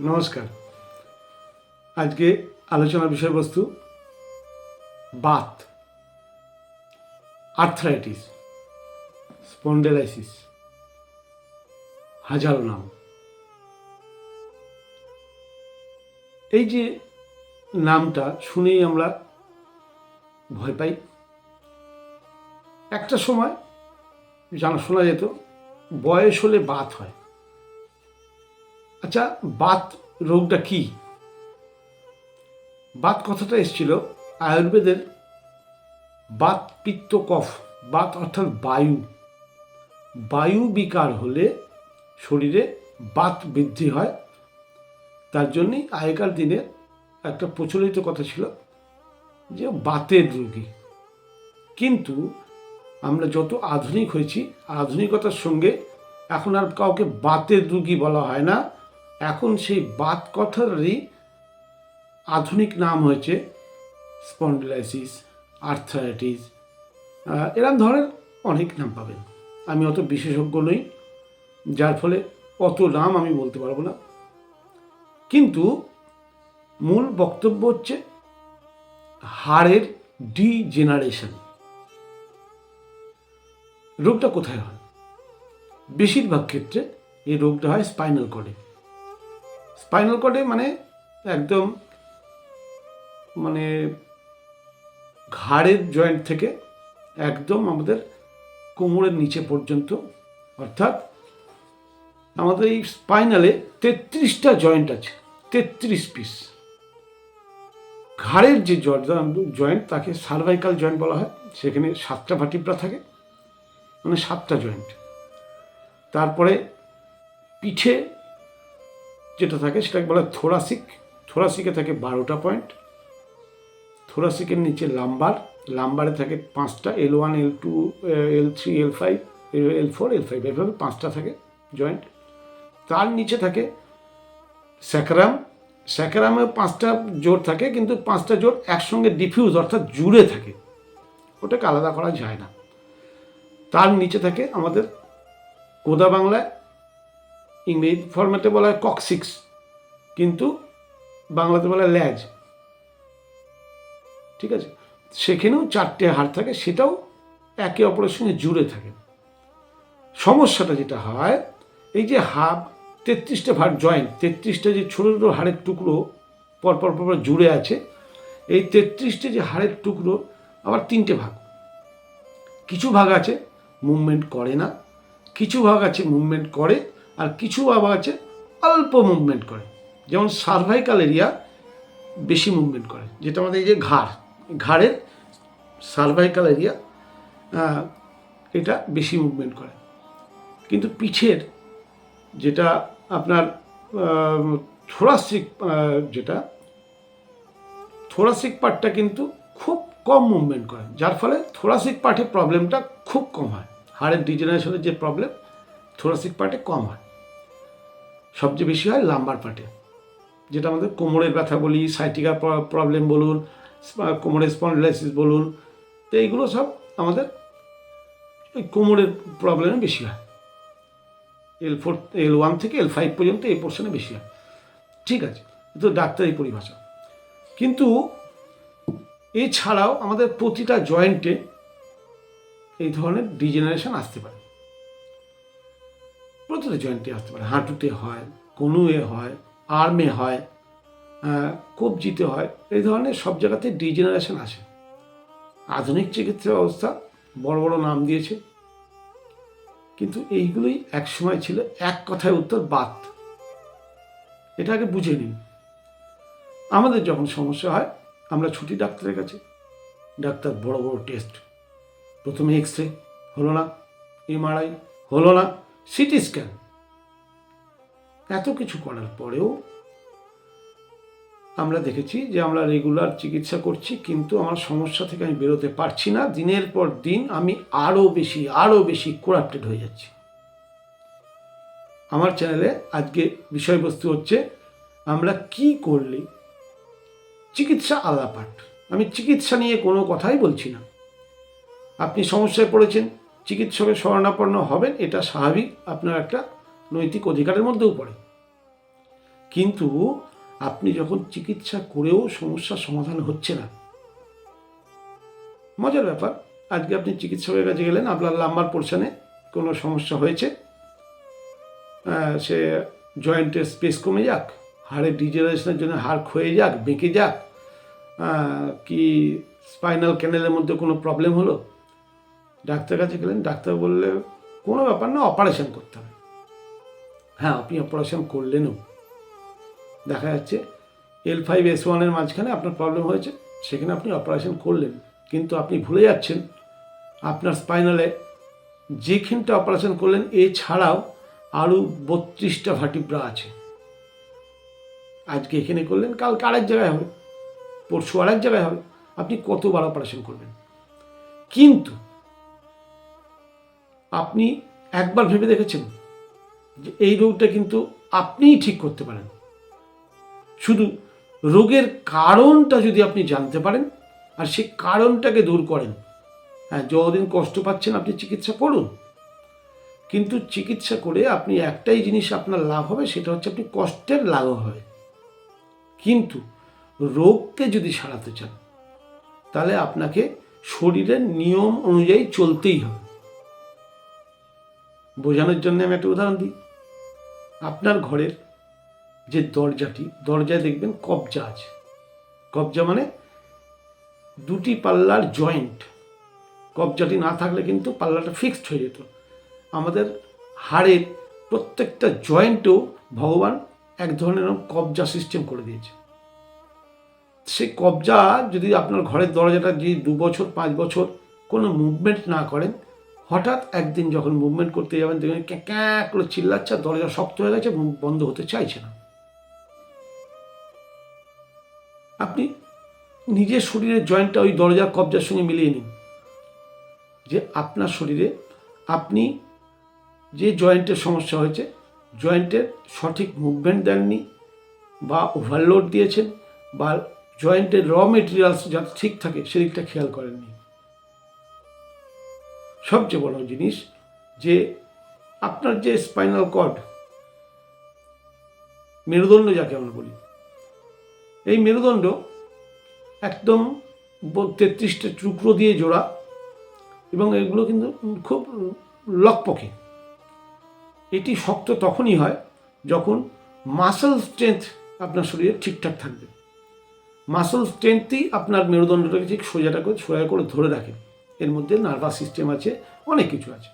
নমস্কার। আজকে আলোচনার বিষয়বস্তু বাত আর্থ্রাইটিস স্পন্ডেলাইসিস হাজারো নাম। এই যে নামটা শুনেই আমরা ভয় পাই। একটা সময় জানা শোনা যেত, বয়স হলে বাত হয়। আচ্ছা বাত রোগটা কি? বাত কথাটা এসেছিল আয়ুর্বেদের বাত পিত্ত কফ, বাত অর্থাৎ বায়ু। বায়ু বিকার হলে শরীরে বাত বৃদ্ধি হয়। তার জন্যই আগেকার দিনে একটা প্রচলিত কথা ছিল যে বাতের রোগী। কিন্তু আমরা যত আধুনিক হয়েছি, আধুনিকতার সঙ্গে এখন আর কাউকে বাতের রুগী বলা হয় না। এখন সেই বাত কথারই আধুনিক নাম হয়েছে স্পন্ডিলাইসিস, আর্থারাইটিস এরম ধরনের অনেক নাম পাবেন। আমি অত বিশেষজ্ঞ নই, যার ফলে অত নাম আমি বলতে পারব না। কিন্তু মূল বক্তব্য হচ্ছে হাড়ের ডিজেনারেশন। রোগটা কোথায় হয়? বেশিরভাগ ক্ষেত্রে এই রোগটা হয় স্পাইনাল কর্ডে। স্পাইনাল কর্ডে মানে একদম মানে ঘাড়ের জয়েন্ট থেকে একদম আমাদের কোমরের নিচে পর্যন্ত, অর্থাৎ আমাদের এই স্পাইনালে তেত্রিশটা জয়েন্ট আছে, তেত্রিশ পিস। ঘাড়ের যে জয়েন্ট, তাকে সার্ভাইকাল জয়েন্ট বলা হয়, সেখানে সাতটা ভাটিব্রা থাকে মানে সাতটা জয়েন্ট। তারপরে পিঠে যেটা থাকে সেটাকে বলা থোরাসিক। থোরাসিকে থাকে বারোটা পয়েন্ট। থোরাসিকের নিচে লাম্বার। লাম্বারে থাকে পাঁচটা, L one, L two L three, L five L four, L five, এভাবে পাঁচটা থাকে জয়েন্ট। তার নিচে থাকে স্যাকরাম। স্যাকরামে পাঁচটা জোর থাকে, কিন্তু পাঁচটা জোর একসঙ্গে ডিফিউজ, অর্থাৎ জুড়ে থাকে। ওটাকে আলাদা করা যায় না। তার নিচে থাকে আমাদের কোদা বাংলায় ইংরেজি ফরম্যাটে বলা হয় ককসিক্স কিন্তু বাংলাতে বলা হয় ল্যাজ। ঠিক আছে? সেখানেও চারটে হাড় থাকে, সেটাও একে অপরের সঙ্গে জুড়ে থাকে। সমস্যাটা যেটা হয়, এই যে হাব তেত্রিশটা ভাগ জয়েন্ট তেত্রিশটা যে ছোটো ছোটো হাড়ের টুকরো পরপর পরপর জুড়ে আছে, এই তেত্রিশটা যে হাড়ের টুকরো আবার তিনটে ভাগ। কিছু ভাগ আছে মুভমেন্ট করে না। কিছু ভাগ আছে মুভমেন্ট করে আর কিছু ভাগ আছে, অল্প মুভমেন্ট করে। যেমন সার্ভাইকাল এরিয়া বেশি মুভমেন্ট করে, যেটা আমাদের এই যে ঘাড়, ঘাড়ের সার্ভাইকাল এরিয়া এটা বেশি মুভমেন্ট করে। কিন্তু পিঠের যেটা আপনার থোরাসিক যেটা থোরাসিক পার্টটা কিন্তু খুব কম মুভমেন্ট করে, যার ফলে থোরাসিক পার্টে প্রবলেমটা খুব কম হয়। হাড়ের ডিজেনারেশনের যে প্রবলেম থোরাসিক পার্টে কম হয়। সবচেয়ে বেশি হয় লাম্বার পার্টে যেটা আমাদের কোমরের ব্যথা বলি সাইটিকা প্রবলেম বলুন কোমরের স্পন্ডিলাইসিস বলুন, তো এইগুলো সব আমাদের ওই কোমরের প্রবলেমে বেশি হয়। এল ফোর এল ওয়ান থেকে এল ফাইভ পর্যন্ত এই পোর্শনে বেশি হয়। ঠিক আছে তো ডাক্তারি পরিভাষা। কিন্তু এছাড়াও আমাদের প্রতিটা জয়েন্টে এই ধরনের ডিজেনারেশন আসতে পারে। প্রতিটা জয়েন্টে আসতে পারে। হাঁটুতে হয় কনুয়ে হয় আর্মে হয় কবজিতে হয়, এই ধরনের সব জায়গাতে ডিজেনারেশন আসে। আধুনিক চিকিৎসা ব্যবস্থা বড় বড় নাম দিয়েছে। কিন্তু এইগুলোই এক সময় ছিল এক কথায় উত্তর, বাত। এটা আগে বুঝে নিন। আমাদের যখন সমস্যা হয়, আমরা ছুটি ডাক্তারের কাছে। ডাক্তার বড় বড় টেস্ট প্রথমে এক্স রে হলো না এমআরআই হলো না। CT scan. এত কিছু করার পরেও আমরা দেখেছি যে আমরা রেগুলার চিকিৎসা করছি, কিন্তু আমার সমস্যা থেকে আমি বেরোতে পারছি না। দিনের পর দিন আমি আরও বেশি আরও বেশি করাপ্টেড হয়ে যাচ্ছি। আমার চ্যানেলে আজকে বিষয়বস্তু হচ্ছে, আমরা কি করলে চিকিৎসা আলাদা পাঠ আমি চিকিৎসা নিয়ে কোনো কথাই বলছি না। আপনি সমস্যায় পড়েছেন চিকিৎসকের শরণাপন্ন হবেন, এটা স্বাভাবিক, আপনার একটা নৈতিক অধিকারের মধ্যেও পড়ে। কিন্তু আপনি যখন চিকিৎসা করেও সমস্যার সমাধান হচ্ছে না, মজার ব্যাপার, আজকে আপনি চিকিৎসকের কাছে গেলেন, আপনার লাম্বার পোর্শনে কোনো সমস্যা হয়েছে সে জয়েন্টের স্পেস কমে যাক, হাড়ের ডিজেনারেশনের জন্য হাড় ক্ষয়ে যাক, বেঁকে যাক কি স্পাইনাল ক্যানেলের মধ্যে কোনো প্রবলেম হলো? ডাক্তার কাছে গেলেন, ডাক্তার বললে, কোনো ব্যাপার না অপারেশন করতে হবে। হ্যাঁ আপনি অপারেশন করলেনও। দেখা যাচ্ছে এল ফাইভ এস ওয়ানের মাঝখানে আপনার প্রবলেম হয়েছে, সেখানে আপনি অপারেশন করলেন, কিন্তু আপনি ভুলে যাচ্ছেন। আপনার স্পাইনালে যেখানটা অপারেশন করলেন, এছাড়াও আরও বত্রিশটা ভার্টিব্রা আছে। আজকে এখানে করলেন, কালকে আরেক জায়গায় হবে, পরশু আরেক জায়গায় হবে। আপনি কতবার অপারেশন করবেন? কিন্তু আপনি একবার ভেবে দেখেছেন যে এই রোগটা কিন্তু আপনিই ঠিক করতে পারেন? শুধু রোগের কারণটা যদি আপনি জানতে পারেন, আর সেই কারণটাকে দূর করেন। হ্যাঁ যতদিন কষ্ট পাচ্ছেন আপনি চিকিৎসা করুন। কিন্তু চিকিৎসা করে আপনি একটাই জিনিস আপনার লাভ হবে, সেটা হচ্ছে আপনি কষ্টের লাভ হবে কিন্তু রোগকে যদি সারাতে চান, তাহলে আপনাকে শরীরের নিয়ম অনুযায়ী চলতেই হবে। বোঝানোর জন্য আমি একটা উদাহরণ দিই। আপনার ঘরের যে দরজাটি, দরজায় দেখবেন কবজা আছে। কবজা মানে দুটি পাল্লার জয়েন্ট কবজাটি না থাকলে কিন্তু পাল্লাটা ফিক্সড হয়ে যেত। আমাদের হাড়ের প্রত্যেকটা জয়েন্টেও ভগবান এক ধরনের কবজা সিস্টেম করে দিয়েছে। সেই কবজা যদি আপনার ঘরের দরজাটা যদি দু বছর, পাঁচ বছর কোনো মুভমেন্ট না করেন হঠাৎ একদিন যখন মুভমেন্ট করতে যাবেন, দেখবেন ক্যাঁ করে চিল্লাচ্ছে দরজা শক্ত হয়ে গেছে বন্ধ হতে চাইছে না। আপনি নিজের শরীরের জয়েন্টটা ওই দরজার কবজার সঙ্গে মিলিয়ে নিন। যে আপনার শরীরে আপনি যে জয়েন্টের সমস্যা হয়েছে জয়েন্টের সঠিক মুভমেন্ট দেননি, বা ওভারলোড দিয়েছেন, বা জয়েন্টের র মেটেরিয়ালস যাতে ঠিক থাকে, সেদিকটা খেয়াল করেননি। সবচেয়ে বড় জিনিস যে আপনার যে স্পাইনাল কর্ড মেরুদণ্ড যাকে আমরা বলি, এই মেরুদণ্ড একদম তেত্রিশটা টুকরো দিয়ে জোড়া এবং এগুলো কিন্তু খুব লকপকে। এটি শক্ত তখনই হয় যখন মাসেল স্ট্রেংথ আপনার শরীরে ঠিকঠাক থাকবে। মাসেল স্ট্রেংথই আপনার মেরুদণ্ডটাকে ঠিক সোজাটা করে সোজা করে ধরে রাখে। এর মধ্যে নার্ভাস সিস্টেম আছে, অনেক কিছু আছে।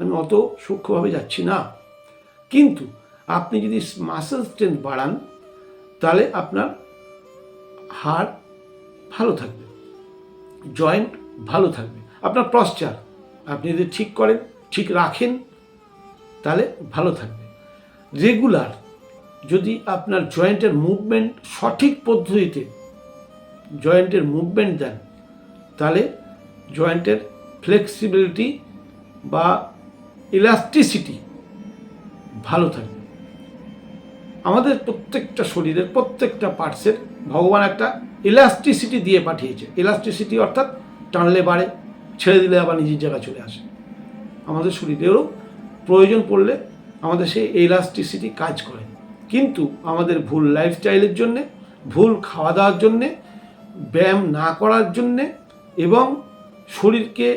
আমি অত সূক্ষ্মভাবে যাচ্ছি না। কিন্তু আপনি যদি মাসেল স্ট্রেংথ বাড়ান, তাহলে আপনার হাড় ভালো থাকবে, জয়েন্ট ভালো থাকবে। আপনার পশ্চার আপনি যদি ঠিক করেন, ঠিক রাখেন, তাহলে ভালো থাকবে। রেগুলার যদি আপনার জয়েন্টের মুভমেন্ট সঠিক পদ্ধতিতে, জয়েন্টের মুভমেন্ট দেন, তাহলে জয়েন্টের ফ্লেক্সিবিলিটি বা ইলাস্টিসিটি ভালো থাকবে। আমাদের প্রত্যেকটা শরীরের প্রত্যেকটা পার্টসের ভগবান একটা ইলাস্টিসিটি দিয়ে পাঠিয়েছে। ইলাস্টিসিটি অর্থাৎ টানলে বাড়ে, ছেড়ে দিলে আবার নিজের জায়গায় চলে আসে। আমাদের শরীরেরও প্রয়োজন পড়লে আমাদের সেই ইলাস্টিসিটি কাজ করে। কিন্তু আমাদের ভুল লাইফস্টাইলের জন্যে, ভুল খাওয়া দাওয়ার জন্যে, ব্যায়াম না করার জন্যে এবং শরীরকে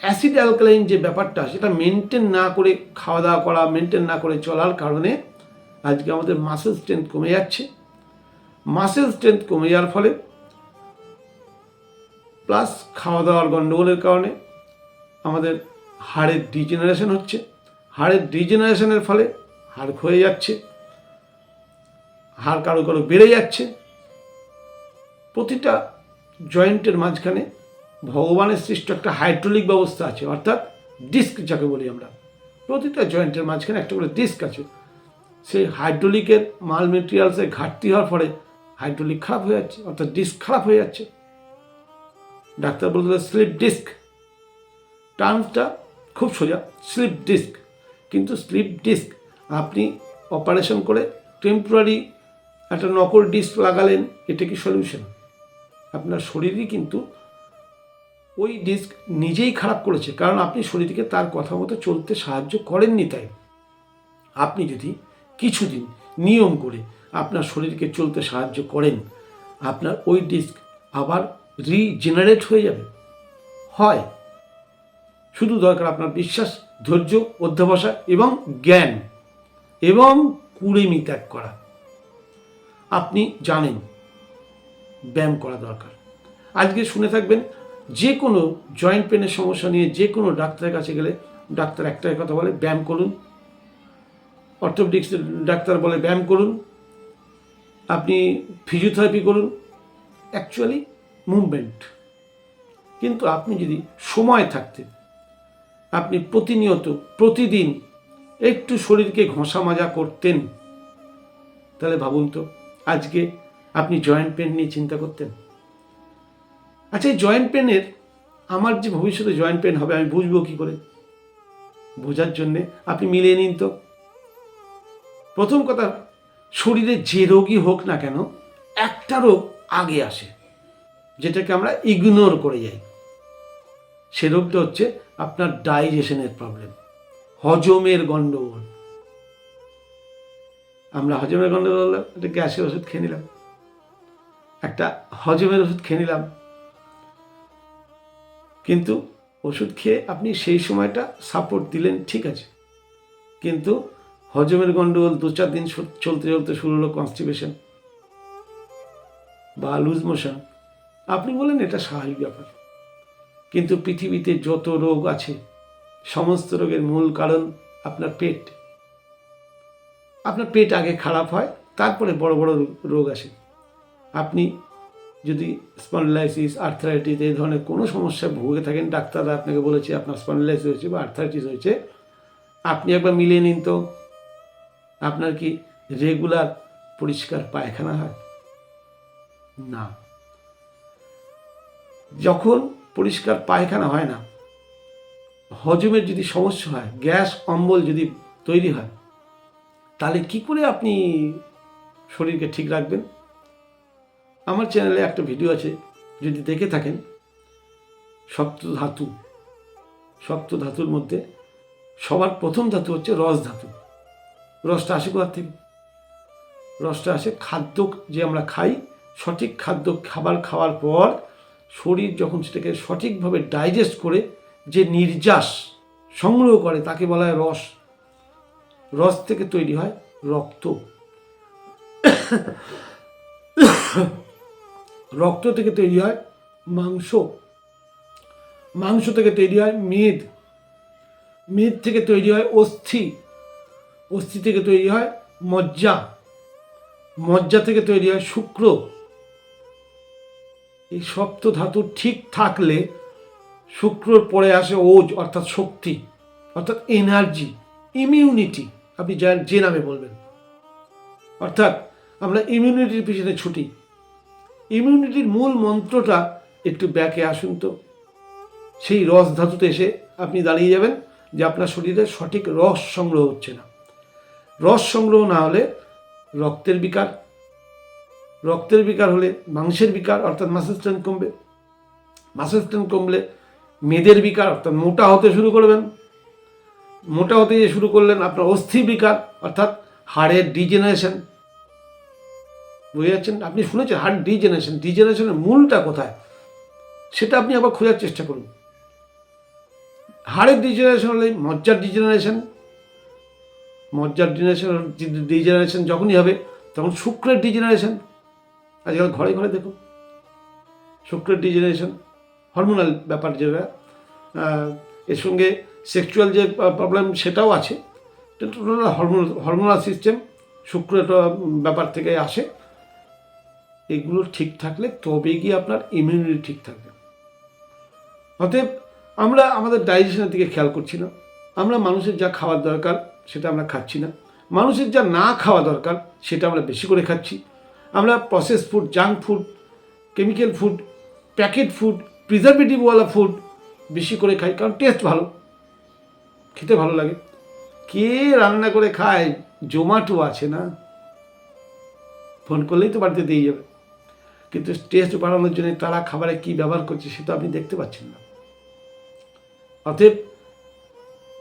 অ্যাসিড অ্যালকালাইন যে ব্যাপারটা, সেটা মেনটেন না করে খাওয়া দাওয়া করা মেনটেন না করে চলার কারণে আজকে আমাদের মাসেল স্ট্রেংথ কমে যাচ্ছে। মাসেল স্ট্রেংথ কমে যাওয়ার ফলে প্লাস খাওয়া দাওয়ার গণ্ডগোলের কারণে আমাদের হাড়ের ডিজেনারেশন হচ্ছে। হাড়ের ডিজেনারেশনের ফলে হাড় ক্ষয়ে যাচ্ছে। হাড় কারও কারও বেড়ে যাচ্ছে। প্রতিটা জয়েন্টের মাঝখানে ভগবানের সৃষ্ট একটা হাইড্রোলিক ব্যবস্থা আছে, অর্থাৎ ডিস্ক যাকে বলি আমরা। প্রতিটা জয়েন্টের মাঝখানে একটা করে ডিস্ক আছে। সেই হাইড্রোলিকের মাল মেটেরিয়ালসের ঘাটতি হওয়ার ফলে হাইড্রোলিক খারাপ হয়ে যাচ্ছে, অর্থাৎ ডিস্ক খারাপ হয়ে যাচ্ছে। ডাক্তার বলতে স্লিপ ডিস্ক টার্মসটা খুব সোজা স্লিপ ডিস্ক কিন্তু স্লিপ ডিস্ক আপনি অপারেশন করে টেম্পোরারি একটা নকল ডিস্ক লাগালেন, এটা কি সলিউশন আপনার শরীরই কিন্তু ওই ডিস্ক নিজেই খারাপ করেছে, কারণ আপনি শরীরকে তার কথা মতো চলতে সাহায্য করেননি তাই। আপনি যদি কিছুদিন নিয়ম করে আপনার শরীরকে চলতে সাহায্য করেন, আপনার ওই ডিস্ক আবার রিজেনারেট হয়ে যাবে। হয়। শুধু দরকার আপনার বিশ্বাস, ধৈর্য অধ্যবসা এবং জ্ঞান এবং কুড়েমি ত্যাগ করা। আপনি জানেন, ব্যায়াম করা দরকার। আজকে শুনে থাকবেন যে কোনো জয়েন্ট পেনের সমস্যা নিয়ে যে কোনো ডাক্তারের কাছে গেলে ডাক্তার একটাই কথা বলে, ব্যায়াম করুন। অর্থোপেডিক্স ডাক্তার বলে, ব্যায়াম করুন। আপনি ফিজিওথেরাপি করুন। অ্যাকচুয়ালি মুভমেন্ট কিন্তু আপনি যদি সময় থাকতে, আপনি প্রতিনিয়ত, প্রতিদিন একটু শরীরকে ঘষা মাজা করতেন, তাহলে ভাবুন তো, আজকে আপনি জয়েন্ট পেন নিয়ে চিন্তা করতেন। আচ্ছা এই জয়েন্ট পেনের, আমার যে ভবিষ্যতে জয়েন্ট পেন হবে, আমি বুঝব কি করে? বোঝার জন্যে আপনি মিলিয়ে নিন তো। প্রথম কথা, শরীরে যে রোগই হোক না কেন, একটা রোগ আগে আসে, যেটাকে আমরা ইগনোর করে যাই। সে রোগটা হচ্ছে আপনার ডাইজেশনের প্রবলেম হজমের গণ্ডগোল আমরা হজমের গণ্ডগোল একটা গ্যাসের ওষুধ খেয়ে নিলাম। একটা হজমের ওষুধ খেয়ে নিলাম। কিন্তু ওষুধ খেয়ে আপনি সেই সময়টা সাপোর্ট দিলেন, ঠিক আছে। কিন্তু হজমের গণ্ডগোল দু চার দিন চলতে চলতে শুরু হলো কনস্টিপেশন বা লুজ মোশন আপনি বলেন এটা স্বাভাবিক ব্যাপার। কিন্তু পৃথিবীতে যত রোগ আছে, সমস্ত রোগের মূল কারণ আপনার পেট। আপনার পেট আগে খারাপ হয়, তারপরে বড় বড় রোগ আসে। আপনি যদি স্পন্ডলাইসিস আর্থারাইটিস এই ধরনের কোনো সমস্যায় ভুগে থাকেন, ডাক্তাররা আপনাকে বলেছে আপনার স্পন্ডলাইসিস হয়েছে বা আর্থারাইটিস হয়েছে, আপনি একবার মিলিয়ে নিন তো। আপনার কি রেগুলার পরিষ্কার পায়খানা হয়? না। যখন পরিষ্কার পায়খানা হয় না, হজমের যদি সমস্যা হয়, গ্যাস, অম্বল যদি তৈরি হয়, তাহলে কি করে আপনি শরীরকে ঠিক রাখবেন? আমার চ্যানেলে একটা ভিডিও আছে, যদি দেখে থাকেন সপ্ত ধাতু সপ্ত ধাতুর মধ্যে সবার প্রথম ধাতু হচ্ছে রস ধাতু। রসটা আসে কোথা থেকে? রসটা আসে খাদ্য যে আমরা খাই, সঠিক খাদ্য খাবার খাওয়ার পর শরীর যখন সেটাকে সঠিকভাবে ডাইজেস্ট করে যে নির্যাস সংগ্রহ করে, তাকে বলা হয় রস। রস থেকে তৈরি হয় রক্ত। রক্ত থেকে তৈরি হয় মাংস। মাংস থেকে তৈরি হয় মেদ মেদ থেকে তৈরি হয় অস্থি। অস্থি থেকে তৈরি হয় মজ্জা। মজ্জা থেকে তৈরি হয় শুক্র। এই সপ্ত ধাতু ঠিক থাকলে শুক্রর পরে আসে ওজ, অর্থাৎ শক্তি, অর্থাৎ এনার্জি ইমিউনিটি আপনি যা যে নামে বলবেন। অর্থাৎ আমরা ইমিউনিটির পিছনে ছুটি। ইমিউনিটির মূল মন্ত্রটা একটু ব্যাকে আসুন তো। সেই রস ধাতুতে এসে আপনি দাঁড়িয়ে যাবেন যে আপনার শরীরে সঠিক রস সংগ্রহ হচ্ছে না। রস সংগ্রহ না হলে রক্তের বিকার রক্তের বিকার হলে মাংসের বিকার, অর্থাৎ মাসেল স্ট্রেন কমবে। মাসেল স্ট্রেন কমলে মেদের বিকার, অর্থাৎ মোটা হতে শুরু করবেন। মোটা হতে শুরু করলেন আপনার অস্থি বিকার, অর্থাৎ হাড়ের ডিজেনারেশন বুঝে যাচ্ছেন? আপনি শুনেছেন? Heart degeneration. ডিজেনারেশনের মূলটা কোথায়? সেটা আপনি আবার খোঁজার চেষ্টা করুন। হাড়ের ডিজেনারেশন হলে মজ্জার ডিজেনারেশন। মজ্জার ডিজেনারেশন ডিজেনারেশন যখনই হবে, তখন শুক্রের ডিজেনারেশন। আজকাল ঘরে ঘরে দেখুন। শুক্রের ডিজেনারেশন, হরমোনাল ব্যাপার যেটা এর সঙ্গে সেক্সুয়াল যে প্রবলেম সেটাও আছে। Total hormone hormonal system. শুক্র ব্যাপার থেকে আসে। এগুলো ঠিক থাকলে তবে গিয়ে আপনার ইমিউনিটি ঠিক থাকবে। অতএব আমরা আমাদের ডাইজেশনের দিকে খেয়াল করছি না। আমরা মানুষের যা খাওয়ার দরকার সেটা আমরা খাচ্ছি না। মানুষের যা না খাওয়া দরকার সেটা আমরা বেশি করে খাচ্ছি। আমরা process food junk food chemical food packet food প্রিজারভেটিভওয়ালা food বেশি করে খাই কারণ টেস্ট ভালো। খেতে ভালো লাগে। কে রান্না করে খায়? জোম্যাটো আছে না? ফোন করলেই তো বাড়িতে দিয়ে যাবে। কিন্তু টেস্ট বাড়ানোর জন্য তারা খাবারে কি ব্যবহার করছে সেটা আপনি দেখতে পাচ্ছেন না। অতএব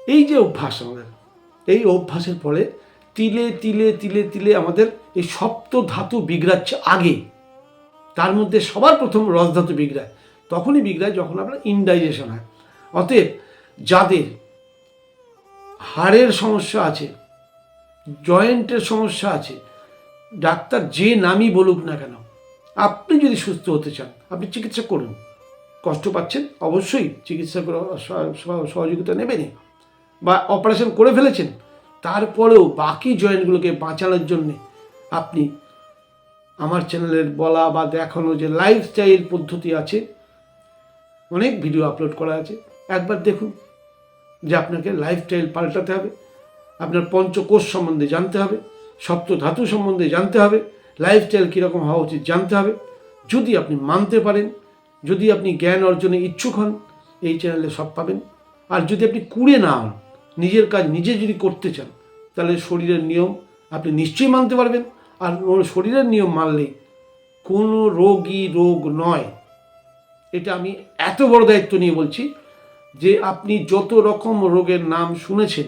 এই যে অভ্যাস আমাদের, এই অভ্যাসের ফলে তিলে তিলে তিলে তিলে আমাদের এই সপ্ত ধাতু বিগড়াচ্ছে আগে। তার মধ্যে সবার প্রথম রসধাতু বিগড়ায়, তখনই বিগড়ায় যখন আপনার ইনডাইজেশন হয়। অতএব যাদের হাড়ের সমস্যা আছে জয়েন্টের সমস্যা আছে, ডাক্তার যে নামই বলুক না কেন আপনি যদি সুস্থ হতে চান, আপনি চিকিৎসা করুন। কষ্ট পাচ্ছেন, অবশ্যই চিকিৎসা সহযোগিতা নেবেনই বা অপারেশন করে ফেলেছেন, তারপরেও বাকি জয়েন্টগুলোকে বাঁচানোর জন্যে আপনি আমার চ্যানেলের বলা বা দেখানো যে লাইফস্টাইল পদ্ধতি আছে, অনেক ভিডিও আপলোড করা আছে। একবার দেখুন যে আপনাকে লাইফস্টাইল পাল্টাতে হবে, আপনার পঞ্চকোষ সম্বন্ধে জানতে হবে সপ্ত ধাতু সম্বন্ধে জানতে হবে লাইফস্টাইল কীরকম হওয়া উচিত জানতে হবে। যদি আপনি মানতে পারেন, যদি আপনি জ্ঞান অর্জনে ইচ্ছুক হন, এই চ্যানেলে সব পাবেন। আর যদি আপনি কুড়ে না হন, নিজের কাজ নিজে যদি করতে চান, তাহলে শরীরের নিয়ম আপনি নিশ্চয়ই মানতে পারবেন। আর শরীরের নিয়ম মানলেই কোনো রোগই রোগ নয়। এটা আমি এত বড় দায়িত্ব নিয়ে বলছি যে আপনি যত রকম রোগের নাম শুনেছেন,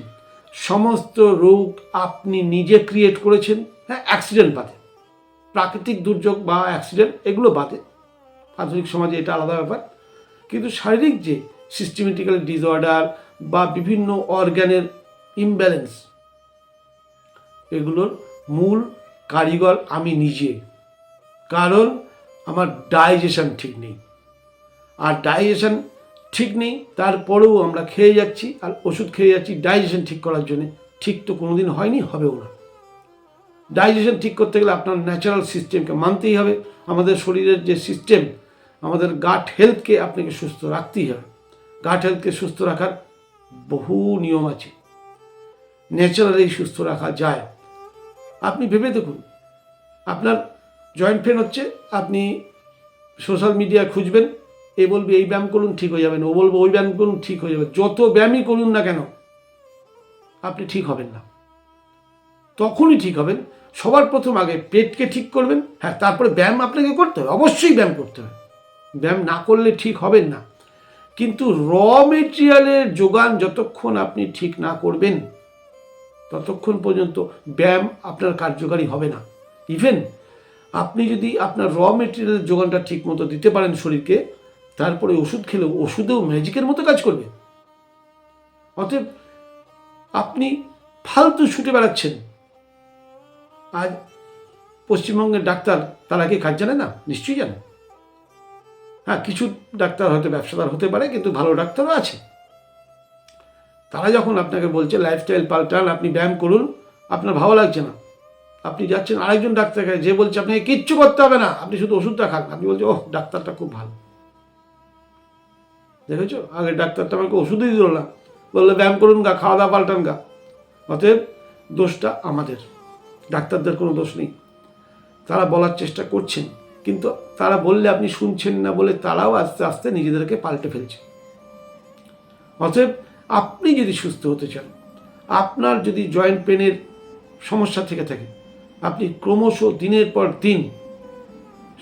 সমস্ত রোগ আপনি নিজে ক্রিয়েট করেছেন হ্যাঁ অ্যাক্সিডেন্ট বাদে প্রাকৃতিক দুর্যোগ বা অ্যাক্সিডেন্ট এগুলো বাদে। আধুনিক সমাজে এটা আলাদা ব্যাপার। কিন্তু শারীরিক যে সিস্টেমেটিক্যাল ডিসঅর্ডার বা বিভিন্ন অর্গ্যানের ইমব্যালেন্স এগুলোর মূল কারিগর আমি নিজে। কারণ আমার ডাইজেশন ঠিক নেই। আর ডাইজেশন ঠিক নেই, তারপরেও আমরা খেয়ে যাচ্ছি, আর ওষুধ খেয়ে যাচ্ছি ডাইজেশন ঠিক করার জন্য। ঠিক তো কোনোদিন হয়নি, হবেও না। ডাইজেশন ঠিক করতে গেলে আপনার ন্যাচারাল সিস্টেমকে মানতেই হবে। আমাদের শরীরের যে সিস্টেম, আমাদের গাট হেলথকে আপনাকে সুস্থ রাখতেই হবে। গাট হেলথকে সুস্থ রাখার বহু নিয়ম আছে। ন্যাচারালি সুস্থ রাখা যায়। আপনি ভেবে দেখুন, আপনার জয়েন্ট পেন হচ্ছে, আপনি সোশ্যাল মিডিয়া খুঁজবেন, এ বলবে, এই ব্যায়াম করুন, ঠিক হয়ে যাবেন ও বলব, ওই ব্যায়াম করুন, ঠিক হয়ে যাবে। যত ব্যায়ামই করুন না কেন, আপনি ঠিক হবেন না। তখনই ঠিক হবেন সবার প্রথম আগে পেটকে ঠিক করবেন হ্যাঁ তারপরে ব্যায়াম আপনাকে করতে হবে, অবশ্যই ব্যায়াম করতে হবে। ব্যায়াম না করলে ঠিক হবেন না। কিন্তু র মেটেরিয়ালের যোগান যতক্ষণ আপনি ঠিক না করবেন, ততক্ষণ পর্যন্ত ব্যায়াম আপনার কার্যকারী হবে না। ইভেন আপনি যদি আপনার র মেটেরিয়ালের যোগানটা ঠিক মতো দিতে পারেন শরীরকে, তারপরে ওষুধ খেলেও, ওষুধেও ম্যাজিকের মতো কাজ করবে। অতএব আপনি ফালতু ছুটে বেড়াচ্ছেন। আজ পশ্চিমবঙ্গের ডাক্তার তারা কি কাজ জানে না? নিশ্চয়ই জানে। হ্যাঁ কিছু ডাক্তার হয়তো ব্যবসাদার হতে পারে, কিন্তু ভালো ডাক্তারও আছে। তারা যখন আপনাকে বলছে লাইফস্টাইল পাল্টান, আপনি ব্যায়াম করুন, আপনার ভালো লাগছে না। আপনি যাচ্ছেন, আরেকজন ডাক্তার কাছে যে বলছে, আপনাকে কিচ্ছু করতে হবে না, আপনি শুধু ওষুধটা খান। আপনি বলছেন, ওহ, ডাক্তারটা খুব ভালো। দেখেছ? আগে ডাক্তারটা আমাকে ওষুধই দিল না। বলল, ব্যায়াম করুন গা, খাওয়া দাওয়া পাল্টান গা। অতএব দোষটা আমাদের। ডাক্তারদের কোনো দোষ নেই। তারা বলার চেষ্টা করছেন, কিন্তু তারা বললে আপনি শুনছেন না বলে তারাও আস্তে আস্তে নিজেদেরকে পাল্টে ফেলছে। অতএব আপনি যদি সুস্থ হতে চান, আপনার যদি জয়েন্ট পেনের সমস্যা থেকে থাকে, আপনি ক্রমশ দিনের পর দিন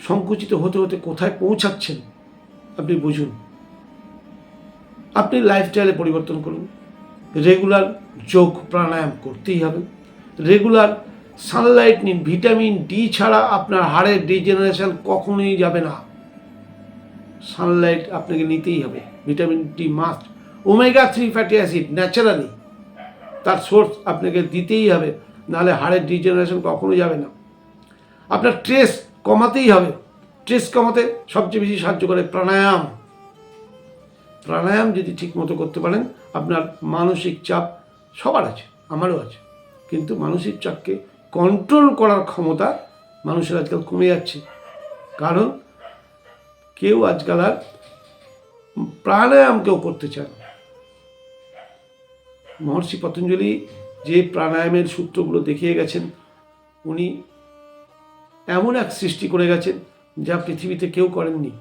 সংকুচিত হতে হতে কোথায় পৌঁছাচ্ছেন, আপনি বুঝুন। আপনি লাইফস্টাইলে পরিবর্তন করুন। রেগুলার যোগ প্রাণায়াম করতেই হবে। রেগুলার সানলাইট নিন ভিটামিন ডি ছাড়া আপনার হাড়ের ডিজেনারেশন কখনোই যাবে না। সানলাইট আপনাকে নিতেই হবে vitamin D must omega three fatty acid naturally তার সোর্স আপনাকে দিতেই হবে, নাহলে হাড়ের ডিজেনারেশন কখনোই যাবে না। আপনার স্ট্রেস কমাতেই হবে স্ট্রেস কমাতে সবচেয়ে বেশি সাহায্য করে প্রাণায়াম। প্রাণায়াম যদি ঠিক মতো করতে পারেন, আপনার মানসিক চাপ সবার আছে, আমারও আছে। কিন্তু মানসিক চাপকে কন্ট্রোল করার ক্ষমতা মানুষের আজকাল কমে যাচ্ছে। কারণ কেউ আজকাল আর প্রাণায়াম কেউ করতে চায় না। মহর্ষি পতঞ্জলি যে প্রাণায়ামের সূত্রগুলো দেখিয়ে গেছেন, উনি এমন এক সৃষ্টি করে গেছেন যা পৃথিবীতে কেউ করেননি।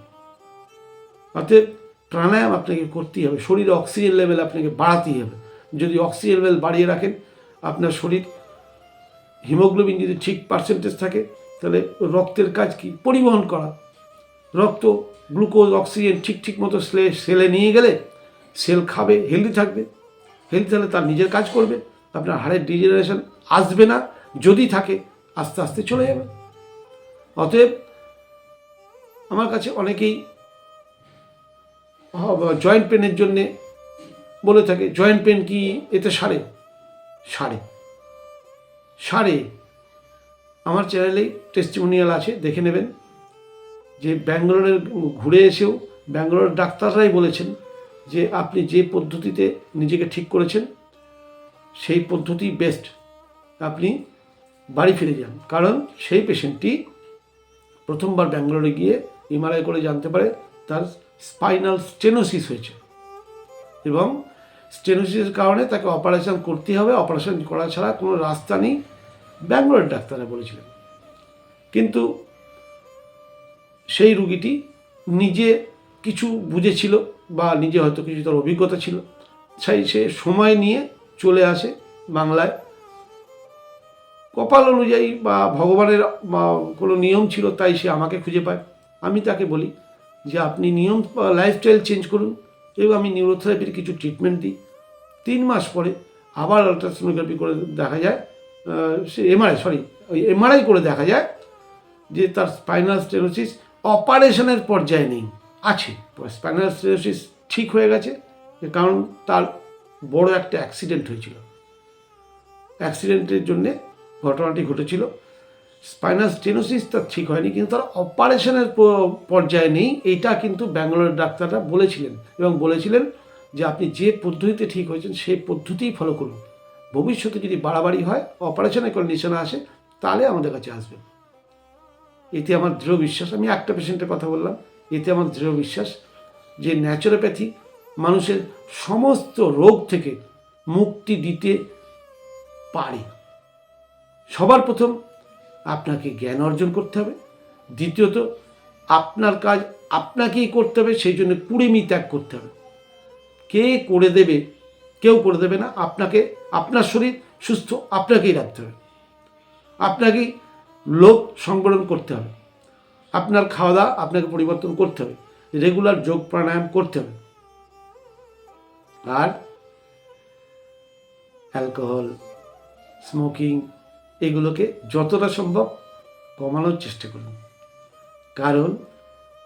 অতএব প্রাণায়াম আপনাকে করতেই হবে। শরীরে অক্সিজেন লেভেল আপনাকে বাড়াতেই হবে। যদি অক্সিজেন লেভেল বাড়িয়ে রাখেন, আপনার শরীর হিমোগ্লোবিন যদি ঠিক পার্সেন্টেজ থাকে, তাহলে রক্তের কাজ কি? পরিবহন করা। রক্ত, গ্লুকোজ, অক্সিজেন ঠিক ঠিক মতো সেলে সেলে নিয়ে গেলে সেল খাবে হেলদি থাকবে। হেলদি থাকলে তার নিজের কাজ করবে, আপনার হাড়ের ডিজেনারেশন আসবে না, যদি থাকে, আস্তে আস্তে চলে যাবে। অতএব আমার কাছে অনেকেই জয়েন্ট পেনের জন্যে বলে থাকে জয়েন্ট পেন কি এতে সারে? সারে। সারে আমার চ্যানেলেই টেস্টিমোনিয়াল আছে, দেখে নেবেন। যে ব্যাঙ্গালোরের ঘুরে এসেও ব্যাঙ্গালোরের ডাক্তাররাই বলেছেন যে আপনি যে পদ্ধতিতে নিজেকে ঠিক করেছেন, সেই পদ্ধতি বেস্ট আপনি বাড়ি ফিরে যান। কারণ সেই পেশেন্টটি প্রথমবার ব্যাঙ্গালোরে গিয়ে এমআরআই করে জানতে পারে তার স্পাইনাল স্টেনোসিস হয়েছে। এবং স্টেনোসিসের কারণে তাকে অপারেশন করতে হবে। অপারেশন করা ছাড়া কোনো রাস্তা নেই। ব্যাঙ্গালোরের ডাক্তাররা বলেছিলেন। কিন্তু সেই রুগীটি নিজে কিছু বুঝেছিল বা নিজে হয়তো কিছু তার অভিজ্ঞতা ছিল। সেই সে সময় নিয়ে চলে আসে বাংলায়। কপাল অনুযায়ী বা ভগবানের কোনো নিয়ম ছিল তাই সে আমাকে খুঁজে পায়। আমি তাকে বলি যে, আপনি নিয়ম লাইফস্টাইল চেঞ্জ করুন। এবং আমি নিউরোথেরাপির কিছু ট্রিটমেন্ট দিই। তিন মাস পরে আবার আলট্রাসোনোগ্রাফি করে দেখা যায় সে এমআরআই সরি ওই এমআরআই করে দেখা যায় যে তার স্পাইনাল স্টেনোসিস অপারেশনের পর্যায়ে নেই, আছে। স্পাইনাল স্টেনোসিস ঠিক হয়ে গেছে কারণ তার বড় একটা অ্যাক্সিডেন্ট হয়েছিল। অ্যাক্সিডেন্টের জন্যে ঘটনাটি ঘটেছিল। স্পাইনাল স্টেনোসিস তার ঠিক হয়নি, কিন্তু তার অপারেশনের পর্যায়ে নেই, এইটা কিন্তু ব্যাঙ্গালোরের ডাক্তাররা বলেছিলেন এবং বলেছিলেন যে আপনি যে পদ্ধতিতে ঠিক হয়েছেন সেই পদ্ধতিই ফলো করুন। ভবিষ্যতে যদি বাড়াবাড়ি হয়, অপারেশনের কন্ডিশনে আসে, তাহলে আমাদের কাছে আসবেন এতে আমার দৃঢ় বিশ্বাস, আমি একটা পেশেন্টের কথা বললাম, এতে আমার দৃঢ় বিশ্বাস যে ন্যাচুরোপ্যাথি মানুষের সমস্ত রোগ থেকে মুক্তি দিতে পারে। সবার প্রথম আপনাকে জ্ঞান অর্জন করতে হবে। দ্বিতীয়ত, আপনার কাজ আপনাকেই করতে হবে, সেই জন্য কুড়েমি ত্যাগ করতে হবে। কে করে দেবে? কেউ করে দেবে না। আপনাকে, আপনার শরীর সুস্থ, আপনাকেই রাখতে হবে। আপনাকেই লোক সংগঠন করতে হবে। আপনার খাওয়া দাওয়া আপনাকে পরিবর্তন করতে হবে। রেগুলার যোগ প্রাণায়াম করতে হবে। আর অ্যালকোহল, স্মোকিং, এগুলোকে যতটা সম্ভব কমানোর চেষ্টা করুন। কারণ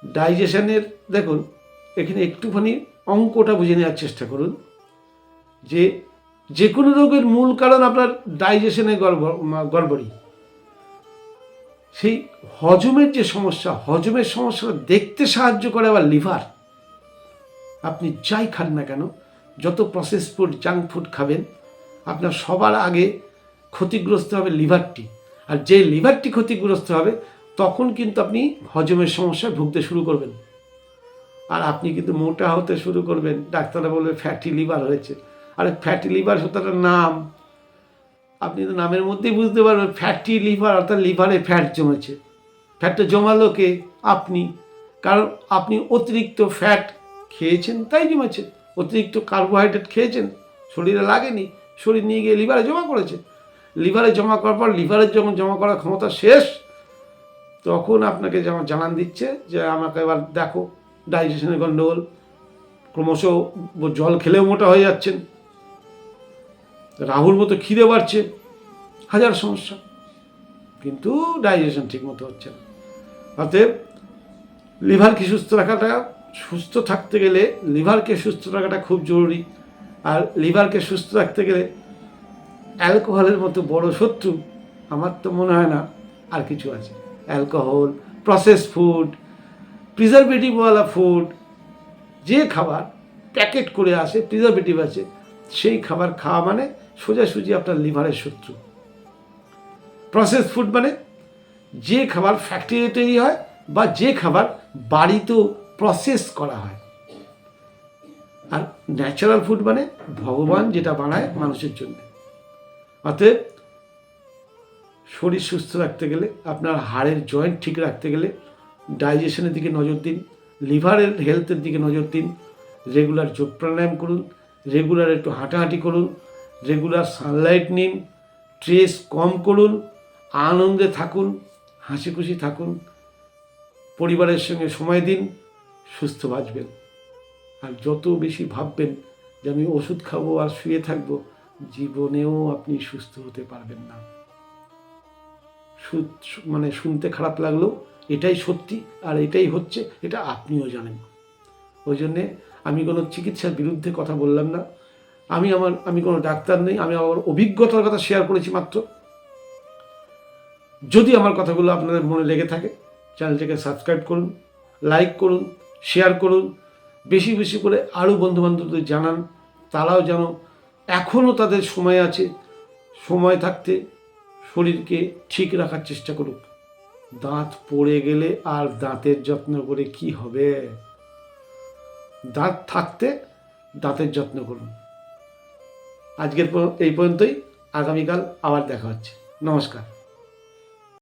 ডাইজেশনের, দেখুন, এখানে একটুখানি অঙ্কটা বুঝে নেওয়ার চেষ্টা করুন, যে যে কোনো রোগের মূল কারণ আপনার ডাইজেশনের গড়বড়ি। সেই হজমের যে সমস্যা, হজমের সমস্যাটা দেখতে সাহায্য করে আবার লিভার। আপনি যাই খান না কেন, যত প্রসেস ফুড জাঙ্ক ফুড খাবেন, আপনার সবার আগে ক্ষতিগ্রস্ত হবে লিভারটি। আর যে লিভারটি ক্ষতিগ্রস্ত হবে, তখন কিন্তু আপনি হজমের সমস্যায় ভুগতে শুরু করবেন। আর আপনি কিন্তু মোটা হতে শুরু করবেন। ডাক্তাররা বলবে ফ্যাটি লিভার হয়েছে। আরে ফ্যাটি লিভার একটা নাম, আপনি তো নামের মধ্যেই বুঝতে পারবেন। ফ্যাটি লিভার অর্থাৎ লিভারে ফ্যাট জমেছে। ফ্যাটটা জমালো কে? আপনি। কারণ আপনি অতিরিক্ত ফ্যাট খেয়েছেন, তাই জমেছে। অতিরিক্ত কার্বোহাইড্রেট খেয়েছেন, শরীরে লাগেনি, শরীর নিয়ে গিয়ে লিভারে জমা করেছে। লিভারে জমা করার পর লিভারের যখন জমা করার ক্ষমতা শেষ, তখন আপনাকে যেমন জানান দিচ্ছে যে, আমাকে এবার দেখো ডাইজেশনের গণ্ডগোল ক্রমশ জল খেলেও মোটা হয়ে যাচ্ছেন। রাহুর মতো খিদে বাড়ছে, হাজার সমস্যা। কিন্তু ডাইজেশন ঠিক মতো হচ্ছে না। অতএব লিভারকে সুস্থ রাখাটা, সুস্থ থাকতে গেলে লিভারকে সুস্থ রাখাটা খুব জরুরি। আর লিভারকে সুস্থ রাখতে গেলে অ্যালকোহলের মতো বড় শত্রু, আমার তো মনে হয় না আর কিছু আছে। অ্যালকোহল প্রসেস ফুড প্রিজারভেটিভওয়ালা ফুড যে খাবার প্যাকেট করে আসে প্রিজারভেটিভ আছে, সেই খাবার খাওয়া মানে সোজাসুজি আপনার লিভারের শত্রু। প্রসেস ফুড মানে যে খাবার ফ্যাক্টরিতে তৈরি হয় বা যে খাবার বাড়িতেও প্রসেস করা হয়। আর ন্যাচারাল ফুড মানে ভগবান যেটা বানায় মানুষের জন্য। অতএব শরীর সুস্থ রাখতে গেলে, আপনার হাড়ের জয়েন্ট ঠিক রাখতে গেলে ডাইজেশনের দিকে নজর দিন, লিভারের হেলথের দিকে নজর দিন, রেগুলার যোগ প্রাণায়াম করুন, রেগুলার একটু হাঁটাহাঁটি করুন, রেগুলার সানলাইট নিন, স্ট্রেস কম করুন, আনন্দে থাকুন হাসি খুশি থাকুন, পরিবারের সঙ্গে সময় দিন, সুস্থ বাঁচবেন। আর যত বেশি ভাববেন যে আমি ওষুধ খাব আর শুয়ে থাকব, জীবনেও আপনি সুস্থ হতে পারবেন না। মানে শুনতে খারাপ লাগলেও এটাই সত্যি আর এটাই হচ্ছে, এটা আপনিও জানেন। ওই জন্যে আমি কোনো চিকিৎসার বিরুদ্ধে কথা বললাম না। আমি আমার, আমি কোনো ডাক্তার নেই, আমি আমার অভিজ্ঞতার কথা শেয়ার করেছি মাত্র। যদি আমার কথাগুলো আপনাদের মনে লেগে থাকে চ্যানেলটিকে সাবস্ক্রাইব করুন লাইক করুন শেয়ার করুন, বেশি বেশি করে আরও বন্ধুবান্ধবদের জানান, তারাও যেন এখনও তাদের সময় আছে, সময় থাকতে শরীরকে ঠিক রাখার চেষ্টা করুক। দাঁত পড়ে গেলে আর দাঁতের যত্ন করে কি হবে? দাঁত থাকতে দাঁতের যত্ন করুন। আজকের এই পর্যন্তই। আগামীকাল আবার দেখা হচ্ছে। নমস্কার।